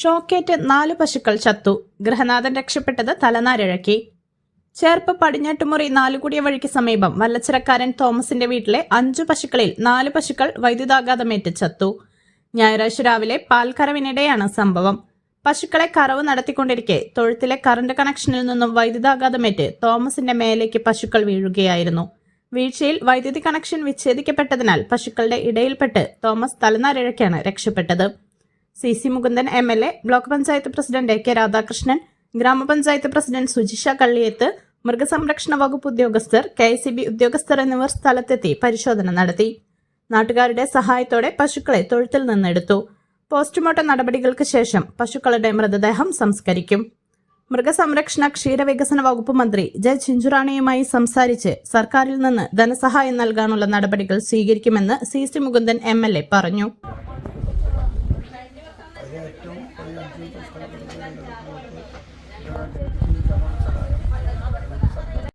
ഷോക്കേറ്റ് നാല് പശുക്കൾ ചത്തു. ഗൃഹനാഥൻ രക്ഷപ്പെട്ടത് തലനാരിഴക്കി. ചേർപ്പ് പടിഞ്ഞാട്ടുമുറി നാലുകൂടിയ വഴിക്ക് സമീപം വല്ലച്ചിറക്കാരൻ തോമസിന്റെ വീട്ടിലെ അഞ്ചു പശുക്കളിൽ നാല് പശുക്കൾ വൈദ്യുതാഘാതമേറ്റ് ചത്തു. ഞായറാഴ്ച രാവിലെ പാൽക്കറവിനിടെയാണ് സംഭവം. പശുക്കളെ കറവ് നടത്തിക്കൊണ്ടിരിക്കെ തൊഴുത്തിലെ കറണ്ട് കണക്ഷനിൽ നിന്നും വൈദ്യുതാഘാതമേറ്റ് തോമസിന്റെ മേലേക്ക് പശുക്കൾ വീഴുകയായിരുന്നു. വീഴ്ചയിൽ വൈദ്യുതി കണക്ഷൻ വിച്ഛേദിക്കപ്പെട്ടതിനാൽ പശുക്കളുടെ ഇടയിൽപ്പെട്ട് തോമസ് തലനാരിഴയ്ക്കാണ് രക്ഷപ്പെട്ടത്. C C Mukundan M L A block panchayat president A K Radhakrishnan grama panchayat president Sujisha Kalliyath മൃഗസംരക്ഷണ വകുപ്പ് ഉദ്യോഗസ്ഥർ കെ എസ് ബി ഉദ്യോഗസ്ഥർ എന്നിവർ സ്ഥലത്തെത്തി പരിശോധന നടത്തി. നാട്ടുകാരുടെ സഹായത്തോടെ പശുക്കളെ തൊഴുത്തിൽ നിന്നെടുത്തു. പോസ്റ്റ്മോർട്ടം നടപടികൾക്ക് ശേഷം പശുക്കളുടെ മൃതദേഹം സംസ്കരിക്കും. മൃഗസംരക്ഷണ ക്ഷീരവികസന വകുപ്പ് മന്ത്രി ജെ ചിഞ്ചുറാണിയുമായി സംസാരിച്ച് സർക്കാരിൽ നിന്ന് ധനസഹായം നൽകാനുള്ള നടപടികൾ സ്വീകരിക്കുമെന്ന് C C Mukundan M L A പറഞ്ഞു. I'm.